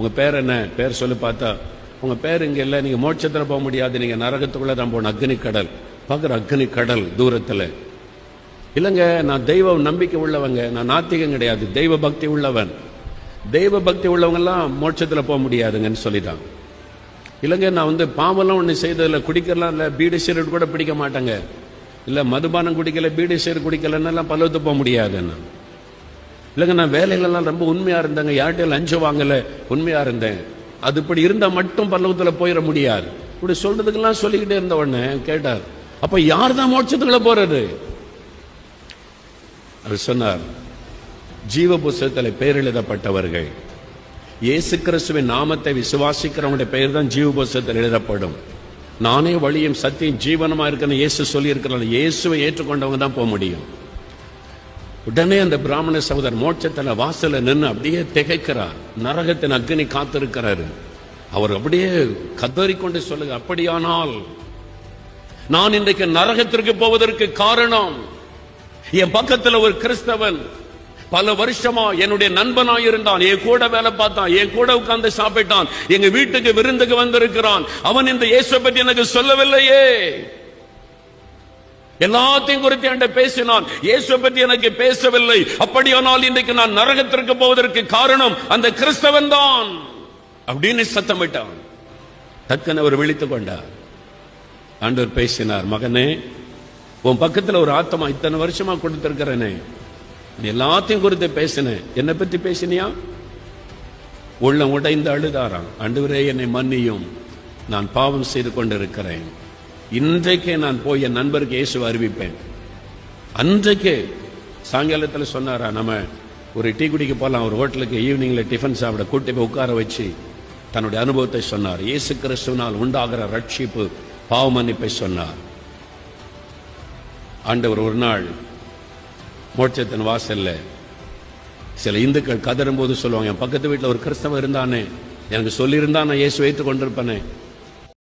உங்கள் பேர் என்ன? பேர் சொல்லி பார்த்தா. உங்கள் பேர் இங்கே இல்லை. நீங்கள் மோட்சத்தில் போக முடியாது. நீங்கள் நரகத்துக்குள்ளே தான் போகணும். அக்னி கடல் பார்க்குற அக்னி கடல் தூரத்தில். இல்லைங்க நான் தெய்வ நம்பிக்கை உள்ளவங்க. நான் நாத்திகம் கிடையாது. தெய்வ பக்தி உள்ளவன். தெய்வ பக்தி உள்ளவங்கெல்லாம் மோட்சத்தில் போக முடியாதுங்கன்னு சொல்லிட்டான் இல்லைங்க நான் வந்து பாவெல்லாம் ஒன்று செய்ததில்ல குடிக்கலாம் இல்லை பீடி சீரட் கூட பிடிக்க மாட்டேங்க. இல்லை மதுபானம் குடிக்கல பீடி சீர் குடிக்கலன்னெல்லாம் பல்லவத்து போக முடியாதுன்னு. இல்லைங்க நான் வேலையிலலாம் ரொம்ப உண்மையாக இருந்தேங்க. யார்கிட்ட லஞ்சம் வாங்கலை. உண்மையாக இருந்தேன். அது இப்படி இருந்தால் மட்டும் பல்லவத்தில் போயிட முடியாது. இப்படி சொல்றதுக்கெல்லாம் சொல்லிக்கிட்டே இருந்த உடனே கேட்டார் அப்போ யார் தான் மோட்சத்துக்குள்ள போறது? அவர் சொன்னார் ஜீவ புஸ்தகத்தில் பெயர் எழுதப்பட்டவர்கள். இயேசு கிறிஸ்துவின் நாமத்தை விசுவாசிக்கிறவங்களுடைய பெயர் தான் ஜீவ புஸ்தகத்தில் எழுதப்படும். நானே வழியும் சத்தியம் ஜீவனமா இருக்கிறேன் இயேசு சொல்லி இருக்கிறாங்க இயேசுவை ஏற்றுக்கொண்டவங்க தான் போக முடியும். உடனே அந்த பிராமண சகோதரர் மோட்சத்துல வாசல நின்று அப்படியே திகைக்கிறார். நரகத்தின் அக்னி காத்திருக்கிறாரு. அவர் அப்படியே கதறிக்கொண்டு சொல்லுங்க அப்படியானால் நான் இன்றைக்கு நரகத்திற்கு போவதற்கு காரணம் என் பக்கத்தில் ஒரு கிறிஸ்தவன் பல வருஷமா என்னுடைய நண்பனா இருந்தான் என் கூட வேலை பார்த்தான் என் கூட உட்கார்ந்து சாப்பிட்டான் எங்க வீட்டுக்கு விருந்துக்கு வந்திருக்கிறான். அவன் இந்த இயேசுவை பற்றி எனக்கு சொல்லவில்லையே. எல்லாத்தையும் குறித்து என்கிட்ட பேசினான். இயேசுவை பற்றி எனக்கு பேசவில்லை. அப்படியானால் இன்றைக்கு நான் நரகத்திற்கு போவதற்கு காரணம் அந்த கிறிஸ்தவன் தான். அப்படின்னு சத்தமிட்டான் டக்குன்னு அவர் விழித்துக் கொண்டார். ஆண்டவர் பேசினார் மகனே உன் பக்கத்துல ஒரு ஆத்மா இத்தனை வருஷமா கொடுத்திருக்கிறேனே. எல்லாத்தையும் குறித்து பேசினேன் என்னை பத்தி பேசினியா? உள்ளம் உடைந்து அழுதாராம். அன்றுவரே என்னை மன்னியும். நான் பாவம் செய்து கொண்டிருக்கிறேன். இன்றைக்கே நான் போய் என் நண்பருக்கு இயேசுவை அறிவிப்பேன். அன்றைக்கே சாயங்காலத்தில் சொன்னாரா நம்ம ஒரு டீ குடிக்க போகலாம் ஒரு ஹோட்டலுக்கு ஈவினிங்ல டிஃபன் சாப்பிட கூட்டி போய் உட்கார வச்சு தன்னுடைய அனுபவத்தை சொன்னார். இயேசு கிறிஸ்துவினால் உண்டாகிற ரட்சிப்பு பாவ மன்னிப்பை சொன்னார். ஆண்டவர் ஒரு நாள் மோட்சத்தின் வாசல்ல சில இந்துக்கள் கதறும் போது சொல்லுவாங்க என் பக்கத்து வீட்டில் ஒரு கிறிஸ்தவன் இருந்தானே எனக்கு சொல்லியிருந்தா நான் இயேசு வைத்து கொண்டிருப்பேனே